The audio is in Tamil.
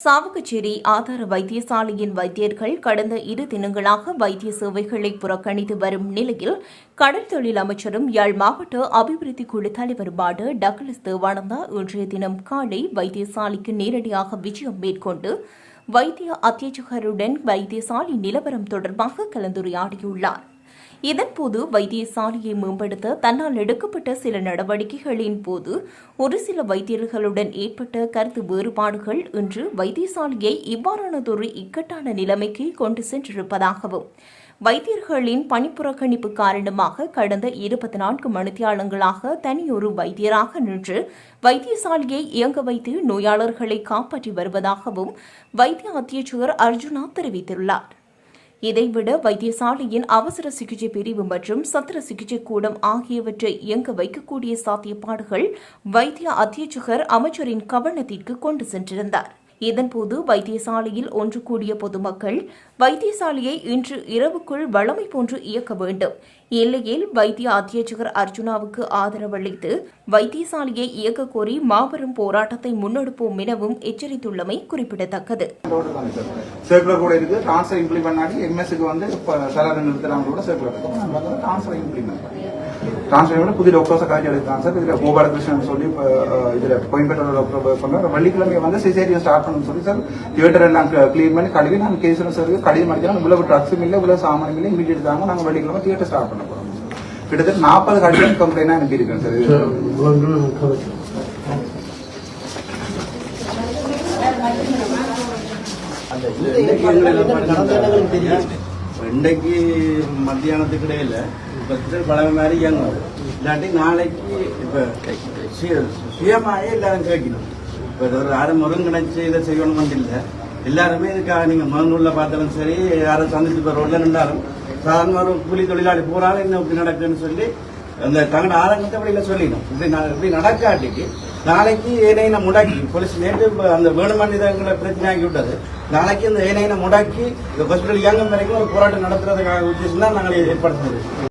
சாவகச்சேரி ஆதார வைத்தியசாலையின் வைத்தியர்கள் கடந்த இரு தினங்களாக வைத்திய சேவைகளை புறக்கணித்து வரும் நிலையில் கடல் தொழில் அமைச்சரும் யாழ் மாவட்ட அபிவிருத்தி குழு தலைவருமான டக்ளஸ் தேவானந்தா இன்றைய தினம் காலை வைத்தியசாலைக்கு நேரடியாக விஜயம் மேற்கொண்டு வைத்திய அத்தியட்சகருடன் வைத்தியசாலை நிலவரம் தொடர்பாக கலந்துரையாடியுள்ளார். இதன்போது வைத்தியசாலையை மேம்படுத்த தன்னால் எடுக்கப்பட்ட சில நடவடிக்கைகளின் போது ஒரு சில வைத்தியர்களுடன் ஏற்பட்ட கருத்து வேறுபாடுகள் இன்று வைத்தியசாலையை இவ்வாறானதொரு இக்கட்டான நிலைமைக்கு கொண்டு சென்றிருப்பதாகவும் வைத்தியர்களின் பணிப்புறக்கணிப்பு காரணமாக கடந்த இருபத்தி நான்கு மணித்தியாலங்களாக தனியொரு வைத்தியராக நின்று வைத்தியசாலையை இயங்க வைத்து நோயாளர்களை காப்பாற்றி வருவதாகவும் வைத்திய அத்தியட்சகர் அர்ஜுனா தெரிவித்துள்ளார். இதைவிட வைத்தியசாலையின் அவசர சிகிச்சை பிரிவு மற்றும் சத்திர சிகிச்சை கூடம் ஆகியவற்றை இயங்க வைக்கக்கூடிய சாத்தியப்பாடுகள் வைத்திய அத்தியட்சகர் அமைச்சரின் கவனத்திற்கு கொண்டு சென்றிருந்தார். இதன்போது வைத்தியசாலையில் ஒன்று கூடிய பொதுமக்கள் வைத்தியசாலையை இன்று இரவுக்குள் வழமை போன்று இயக்க வேண்டும். இல்லையில் வைத்திய அத்தியட்சகர் அர்ஜுனாவுக்கு ஆதரவளித்து வைத்தியசாலையை இயக்க கோரி மாபெரும் போராட்டத்தை முன்னெடுப்போம் எனவும் எச்சரித்துள்ளமை குறிப்பிடத்தக்கது. கூட இம்ப்ளிமெண்ட் எம்எஸ்க்கு வந்து கூட டிரான்ஸ்ஃபர் இருக்கு நம்ம வந்து ட்ரான்ஸ்ஃபர் பண்ணி ட்ரான்ஸ்ஃபர் டாக்டர்ஸை காய்ச்சி சார். இதில் கோபாலகிருஷ்ணன் சொல்லி இப்போ இதில் கோயம்பேட்டோட டாக்டர் பண்ணார் வெள்ளிக்கிழமை வந்து சிசேரியன் ஸ்டார்ட் பண்ணணும்னு சொல்லி சார் தியேட்டர் எல்லாம் க்ளீன் பண்ணி கழுவி நாங்கள் கேஸ் சார் கடிதம் அடிக்கலாம் இவ்வளவு ட்ரக்ஸும் இல்லை இவ்வளவு சாமானும் இல்லை இமீடியட் தாங்க நாங்கள் வெள்ளிக்கிழமை தியேட்டர் ஸ்டார்ட் பண்ண போகிறோம் கிட்டத்தட்ட நாற்பது கடிதம் கம்ப்ளைண்டாக அனுப்பியிருக்கேன் சார். இது இன்றைக்கு மத்தியானத்துக்கு இடையில இப்போ பழமை மாதிரி இயங்கும் இல்லாட்டி நாளைக்கு இப்போ சுயமாயே எல்லாரும் கேட்கணும். இப்போ ஒரு யாரும் ஒருங்கிணைச்சு இதை செய்யணும் இல்லை எல்லாருமே இதுக்காக நீங்கள் மகனூர்ல பார்த்தாலும் சரி யாரும் சந்திச்சு இப்போ ரோட்ல நின்றாலும் சாதாரண ஒரு கூலி தொழிலாளி போறாலும் என்ன இப்படி நடக்குன்னு சொல்லி அந்த தங்கட ஆரம்பத்தை அப்படில சொல்லிடும் இப்படி இப்படி நடக்காட்டிக்கு நாளைக்கு ஏனையினை முடக்கி போலீஸ் நேற்று அந்த வேணுமனிதங்களை பிரச்சனை ஆக்கி விட்டது. நாளைக்கு இந்த ஏனையினை முடக்கி இந்த ஹாஸ்பிட்டல் இயங்கும் வரைக்கும் ஒரு போராட்டம் நடத்துறதுக்காக உத்தேசம் தான் நாங்கள் ஏற்படுத்துறது